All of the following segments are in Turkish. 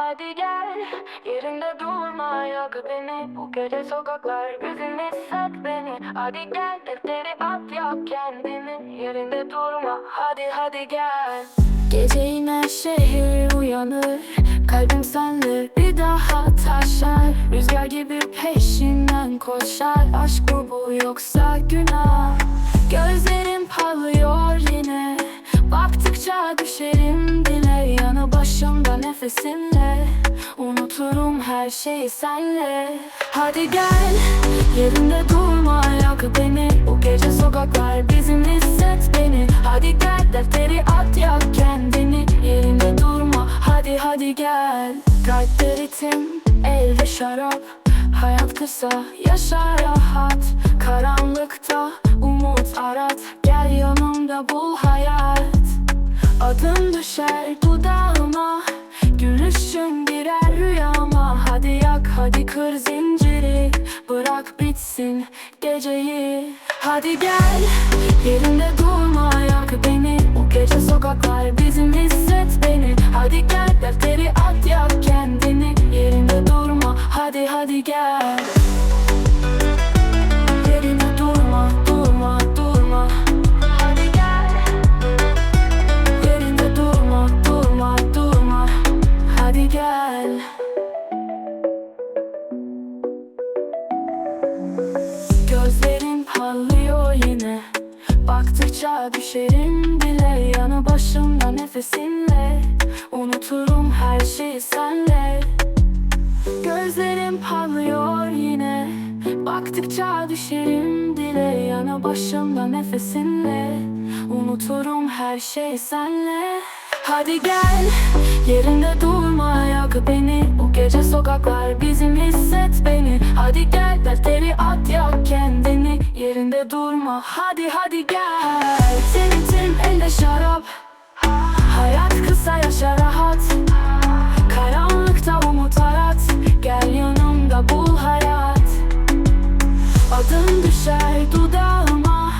hadi gel Yerinde durma yak beni. Bu gece sokaklar bizim hisset beni. Hadi gel defteri at yak kendini. Yerinde durma hadi hadi gel. Gece yine şehir uyanır Kalbim senle bir daha taşar. Rüzgar gibi peşinden koşar Aşk bu bu yoksa günah. Gözlerim parlıyor yine nefesinle Unuturum her şeyi senle. Hadi gel yerinde durma yak beni. Bu gece sokaklar bizim hisset beni. Hadi gel defteri at yak kendini. Yerinde durma hadi hadi gel. Kalpte ritim elde şarap. Hayat kısa yaşa rahat. Karanlıkta umut arat. Gel yanımda bul hayat. Adın düşer hadi kır zinciri Bırak bitsin geceyi. Hadi gel yerinde durma yak beni. Bu gece sokaklar bizim hisset beni. Hadi gel defteri at yak kendini. Yerinde durma hadi hadi gel Baktıkça düşerim bile Yanı başımda nefesinle. Unuturum her şeyi senle. Gözlerim parlıyor yine. Baktıkça düşerim dile Yana başımda nefesinle. Unuturum her şey senle. Hadi gel yerinde durma yak beni. Bu gece sokaklar bizim hisset Hadi hadi gel. Senin için elde şarap. Hayat kısa yaşa rahat. Karanlıkta umut arat. Gel yanımda bul hayat. Adın düşer dudağıma.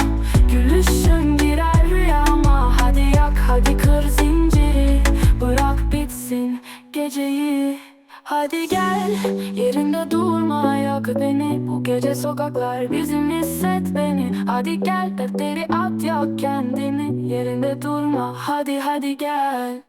Gülüşün girer rüyama. Hadi yak hadi kır zinciri. Bırak bitsin geceyi. Hadi gel yerinde durma yak beni Bu gece sokaklar bizim hisset beni. Hadi gel defteri at yak kendini. Yerinde durma hadi hadi gel